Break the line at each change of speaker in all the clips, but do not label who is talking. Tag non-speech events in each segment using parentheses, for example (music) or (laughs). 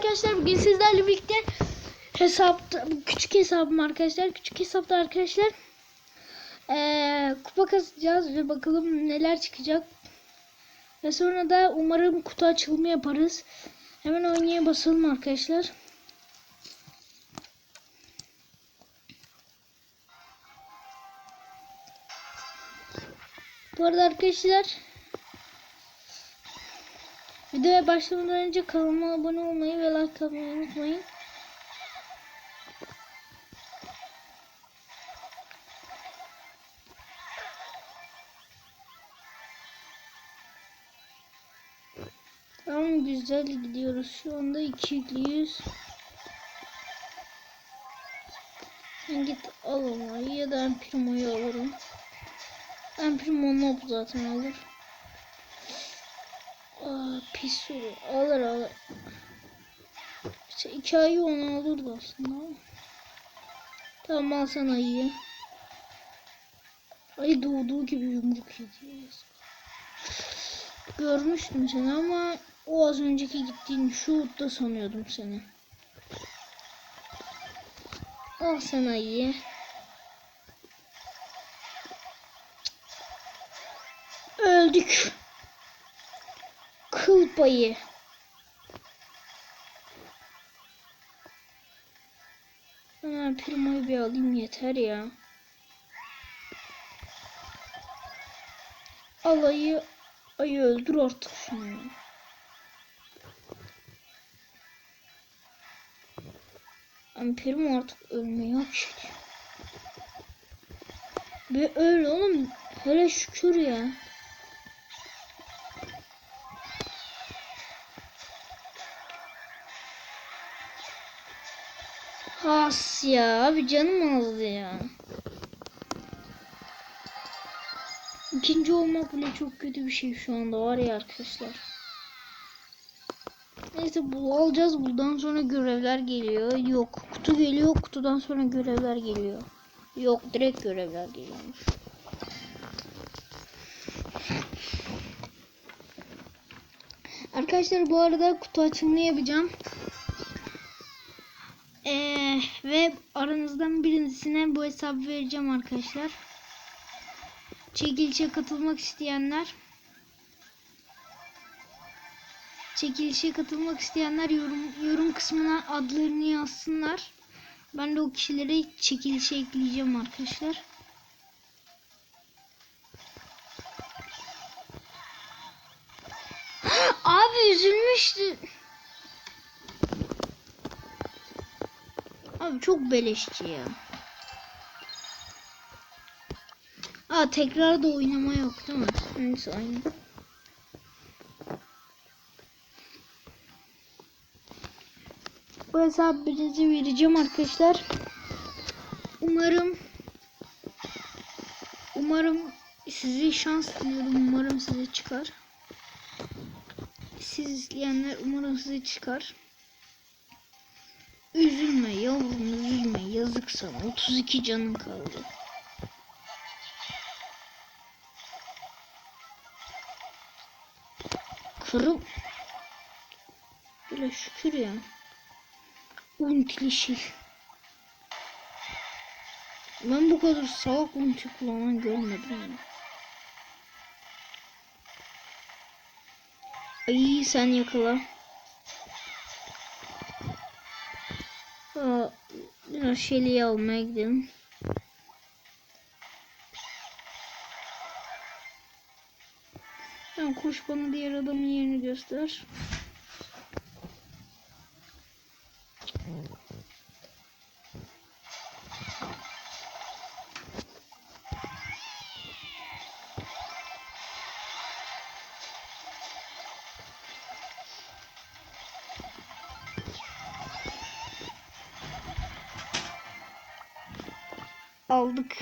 arkadaşlar. Bugün sizlerle birlikte hesapta küçük hesabım arkadaşlar. Küçük hesapta arkadaşlar eee, kupa kasacağız ve bakalım neler çıkacak. Ve sonra da umarım kutu açılımı yaparız. Hemen oynaya basalım arkadaşlar. Bu arada arkadaşlar Videoya başlamadan önce kanalıma abone olmayı ve like atmayı unutmayın. Tamam güzel gidiyoruz. Şu anda ikiliyiz. Sen git al ya da ben Primo'yu alırım. Ben Primo Nob zaten alır. Aa, pis soru. Alır alır. İşte iki ayı onu alırdı aslında ama. Tamam al sana ayıyı. Ayı doğduğu gibi yumruk yedi. Görmüştüm seni ama o az önceki gittiğin şurada sanıyordum seni. Al sen ayıyı. Öldük. Kıl payı. Hemen Primo'yu bir alayım yeter ya. Alayı ayı öldür artık şunu. Primo artık hak ediyor. Bir öl oğlum. Hele şükür ya. Has ya abi canım azdı ya. İkinci olmak bile çok kötü bir şey şu anda var ya arkadaşlar. Neyse bu alacağız buradan sonra görevler geliyor. Yok kutu geliyor kutudan sonra görevler geliyor. Yok direkt görevler geliyormuş. Arkadaşlar bu arada kutu açılımı yapacağım. Ve aranızdan birisine bu hesabı vereceğim arkadaşlar. Çekilişe katılmak isteyenler Çekilişe katılmak isteyenler yorum yorum kısmına adlarını yazsınlar. Ben de o kişileri çekilişe ekleyeceğim arkadaşlar. (gasps) Abi üzülmüştü. Abi çok beleşçi ya. Aa tekrar da oynama yok değil mi? Neyse aynı. Bu hesabı birinize vereceğim arkadaşlar. Umarım Umarım size şans diliyorum. Umarım size çıkar. Siz izleyenler umarım size çıkar. Üzülme yavrum üzülme yazık sana 32 canın kaldı. Kırım. Böyle şükür ya. Untili şey. Ben bu kadar salak unti kullanan görmedim ya. Ay sen yakala. Aa, biraz şeyliği almaya gidelim. Tamam koş bana diğer adamın yerini göster. Aldık.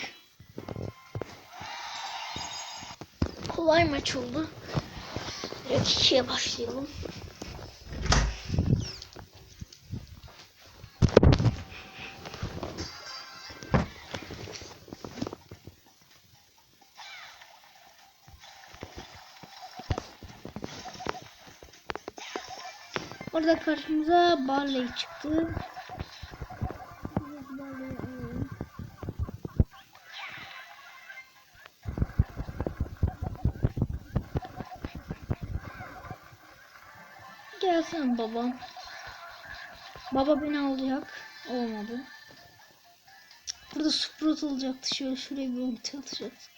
Kolay maç oldu. Direkt ikiye başlayalım. Orada karşımıza Barley çıktı. Barley alalım. Gelsin babam. Baba beni alacak. Olmadı. Burada Sprout olacaktı. Şöyle şuraya bir ulti atacaktık.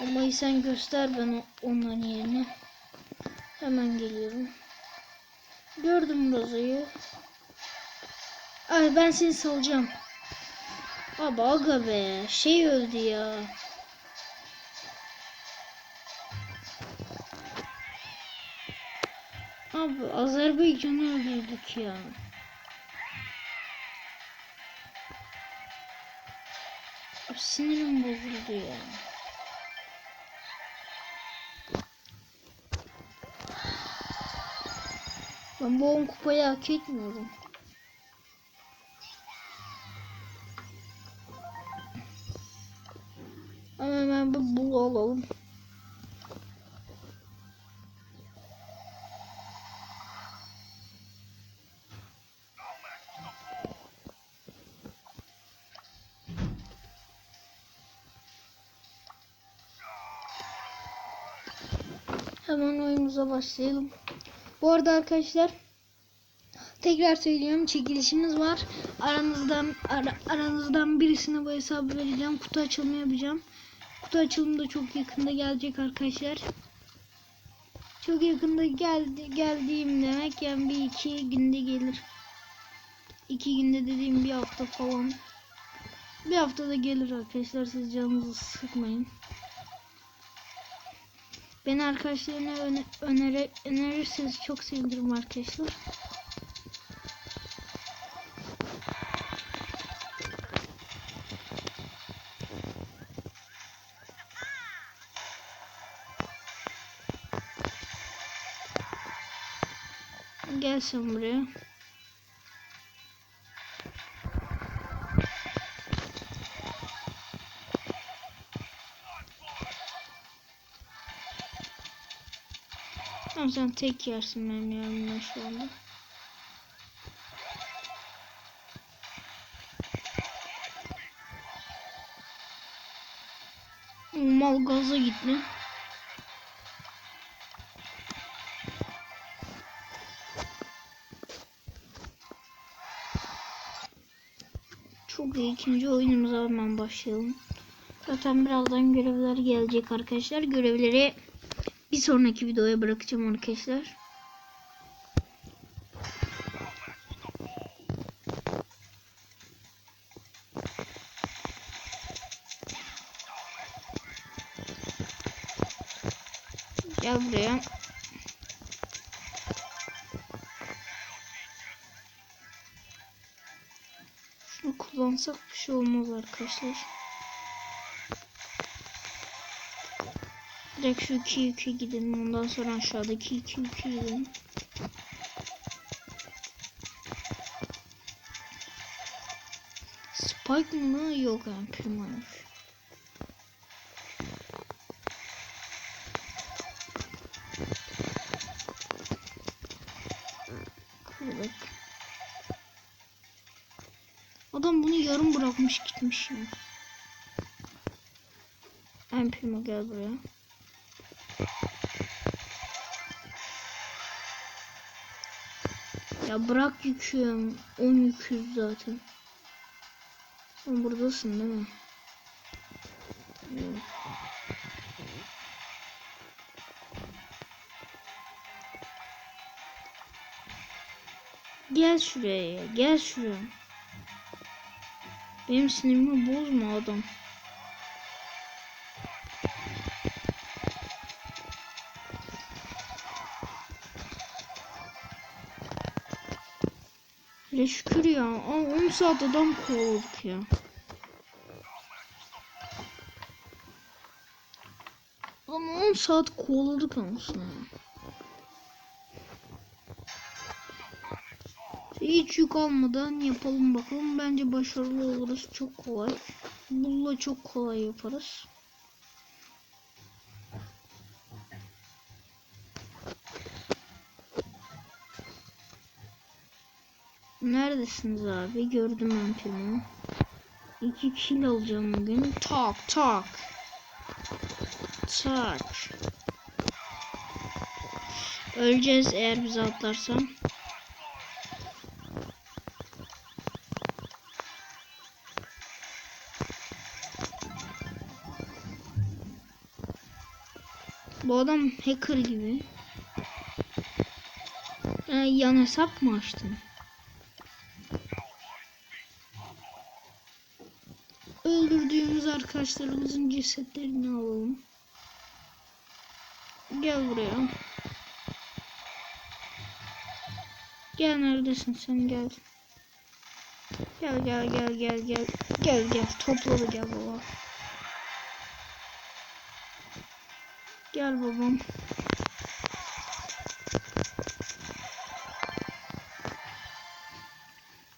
Ama sen göster bana onların yerini. Hemen geliyorum. Gördüm Roza'yı. Ay ben seni salacağım. Abi aga be. Şey öldü ya. Abi Azerbaycan'ı öldürdük ya. Abi sinirim bozuldu ya. Ben bu 10 kupayı hak etmiyorum. Ama hemen bir bul alalım. Oyunumuza başlayalım. Bu arada arkadaşlar tekrar söylüyorum çekilişimiz var. Aranızdan ara- aranızdan birisine bu hesabı vereceğim. Kutu açılımı yapacağım. Kutu açılımı da çok yakında gelecek arkadaşlar. Çok yakında geldi geldiğim demek yani bir iki günde gelir. İki günde dediğim bir hafta falan. Bir haftada gelir arkadaşlar siz canınızı sıkmayın. Beni arkadaşlarına öne, önerirseniz çok sevinirim arkadaşlar. Gel sen buraya. Tamam sen tek yersin benim yanımda şu anda. Mal gaza gitti. Çok iyi ikinci oyunumuza hemen başlayalım. Zaten birazdan görevler gelecek arkadaşlar. Görevleri sonraki videoya bırakacağım arkadaşlar. Gel buraya. Şunu kullansak bir şey olmaz arkadaşlar. Direkt şu 2 2 gidelim. Ondan sonra aşağıdaki 2 2 gidelim. Spike mı? Yok yani primaymış. Kırdık. Adam bunu yarım bırakmış gitmiş ya. En primo gel buraya. Ya bırak yüküm. 10 yüküz zaten. Sen buradasın değil mi? Gel şuraya ya. Gel şuraya. Benim sinirimi bozma adam. Hele şükür ya. Aa, 10 saat adam kovaladık ya. Ama 10 saat kovaladık anasını. Hiç yük almadan yapalım bakalım. Bence başarılı oluruz. Çok kolay. Bulla çok kolay yaparız. Neredesiniz abi? Gördüm ben filmi. İki kill alacağım bugün. Tak tak. Tak. Öleceğiz eğer bizi atlarsam. Bu adam hacker gibi. Ya, yan hesap mı açtın? Öldürdüğümüz arkadaşlarımızın cesetlerini alalım. Gel buraya. Gel neredesin sen gel. Gel gel gel gel gel. Gel gel topladı gel baba. Gel babam.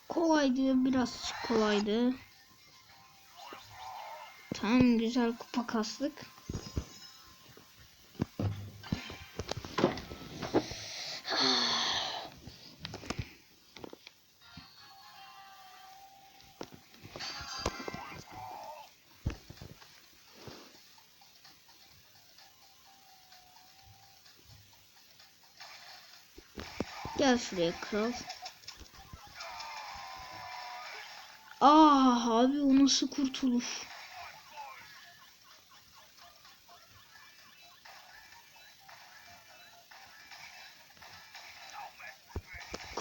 Kolaydı biraz kolaydı. Tamam güzel kupa kastık. Gel şuraya kral. Aa abi o nasıl kurtuluş?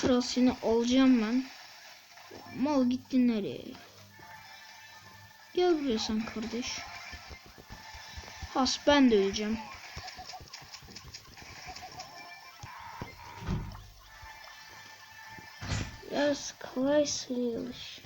Kral seni alacağım ben. Mal gittin nereye? Gel buraya sen kardeş. Has ben de öleceğim. Biraz kolay sayılır.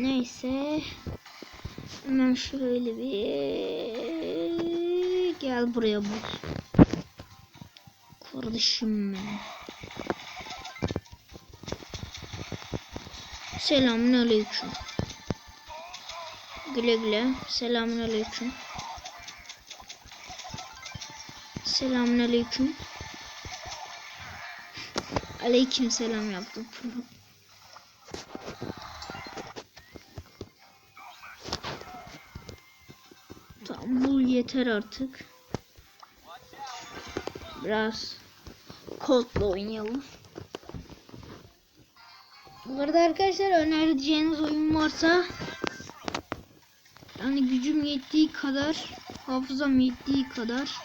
Neyse. Hemen şöyle bir gel buraya bak. Kardeşim benim. Selamun aleyküm. Güle güle. Selamun aleyküm. Selamun aleyküm. Aleyküm selam yaptım. (laughs) Tamam bu yeter artık. Biraz Colt'la oynayalım. Bu arada arkadaşlar önereceğiniz oyun varsa yani gücüm yettiği kadar hafızam yettiği kadar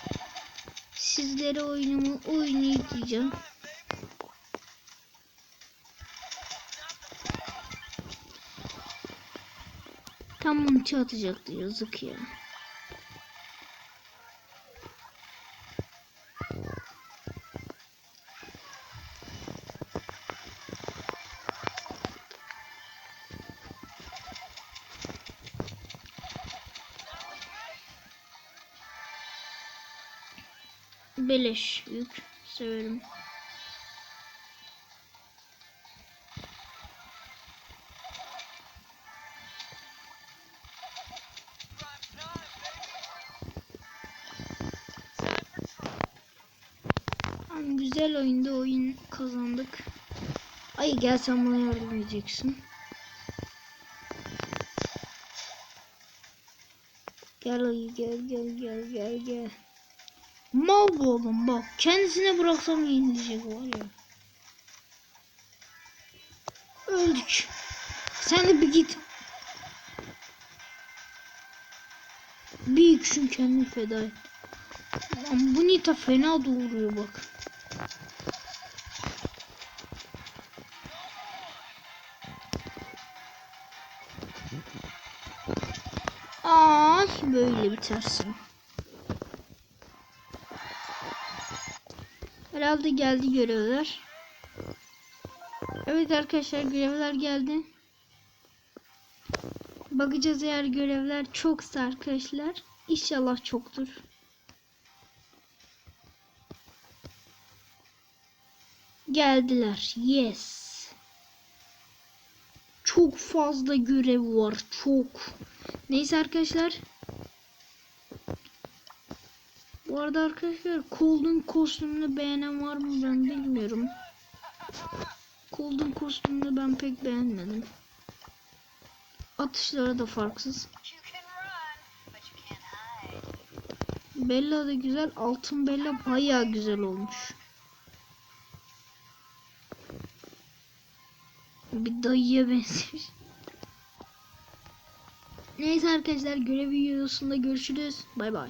sizlere oyunumu oynayacağım. Tam mınçı atacaktı yazık ya. Beleş yük severim. Güzel oyunda oyun kazandık. Ay gel sen bana yardım edeceksin. Gel ayı gel gel gel gel gel. Mal bu oğlum bak. Kendisine bıraksam yenilecek var ya. Öldük. Sen de bir git. Bir yükşün kendini feda et. Lan bu Nita fena doğuruyor bak. Ay böyle bitersin. Herhalde geldi görevler. Evet arkadaşlar görevler geldi. Bakacağız eğer görevler çoksa arkadaşlar. İnşallah çoktur. Geldiler. Yes. Çok fazla görev var. Çok. Neyse arkadaşlar. Bu arada arkadaşlar Cold'un kostümünü beğenen var mı ben bilmiyorum. Cold'un kostümünü ben pek beğenmedim. Atışları da farksız. Bella da güzel. Altın Bella bayağı güzel olmuş. Bir dayıya benzemiş. Neyse arkadaşlar görev videosunda görüşürüz. Bay bay.